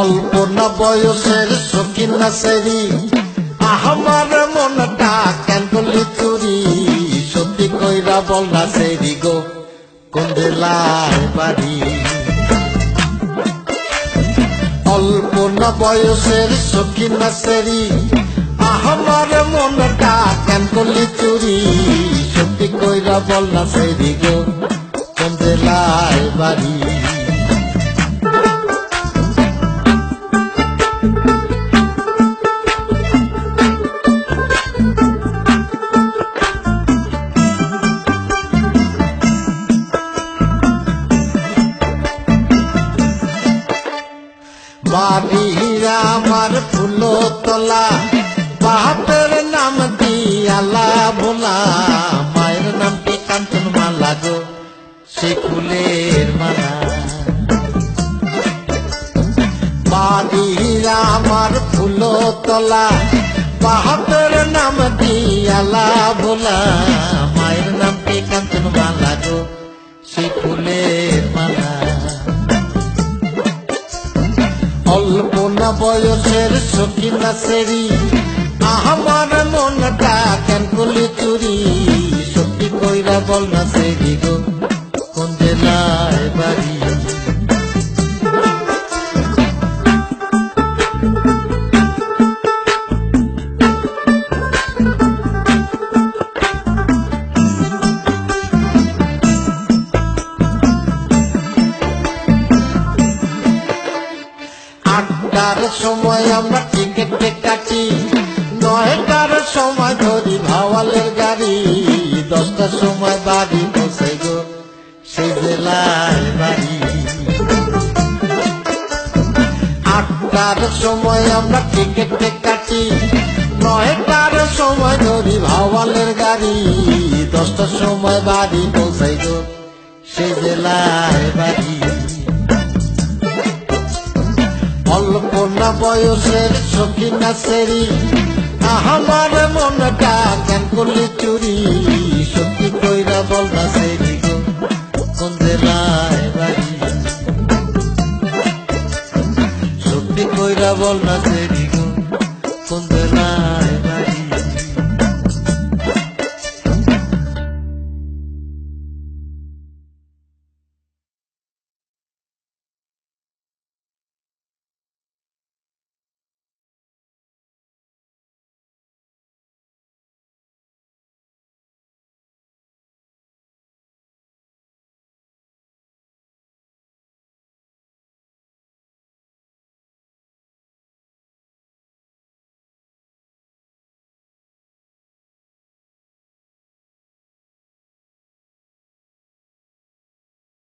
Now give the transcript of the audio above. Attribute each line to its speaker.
Speaker 1: অল্প না বয়সের সকিন সেরি আমার মনটা করলি চুরি? সত্যি কইরা বল না সেরি গো, কোন জেলায় বাড়ি? অল্প না বয়সের সকিন সেরি আমার মনটা করলি চুরি? সত্যি কইরা বল না সেরি গো, কোন জেলায় বাড়ি আমার ফুলো তোলা বাপের নাম দিয়ালা ভোলা, মায়ের নাম কি কাঞ্চন মালা গো, সে ফুলের মালা। বাড়িরা আমার ফুলো তোলা বাপের নাম দিয়ালা ভোলা অল্প না বয়সের সকিনা সেরি। আমার মনটা কেন করলি চুরি। সত্যি কইরা বল না সেরি গো। আটটার সময় আমরা টিকিটে কাটি। নয়টার সময় ধরি ভাওয়ালের গাড়ি। দশটার সময় বাড়ি বসে গো সেই জেলায় বাড়ি। আটটার সময় আমরা টিকিটে কাটি। নয়টার সময় ধরি ভাওয়ালের গাড়ি। দশটার সময় বাড়ি পৌঁছাই গো সেই জেলায় বাড়ি। না বয়সের সখিনা সেরি আমার মনটা গান করলি চুরি? সত্যি কইরা বল না সেরি গো কোন জেলায় বাড়ি। সত্যি কইরা বল না সেরি গো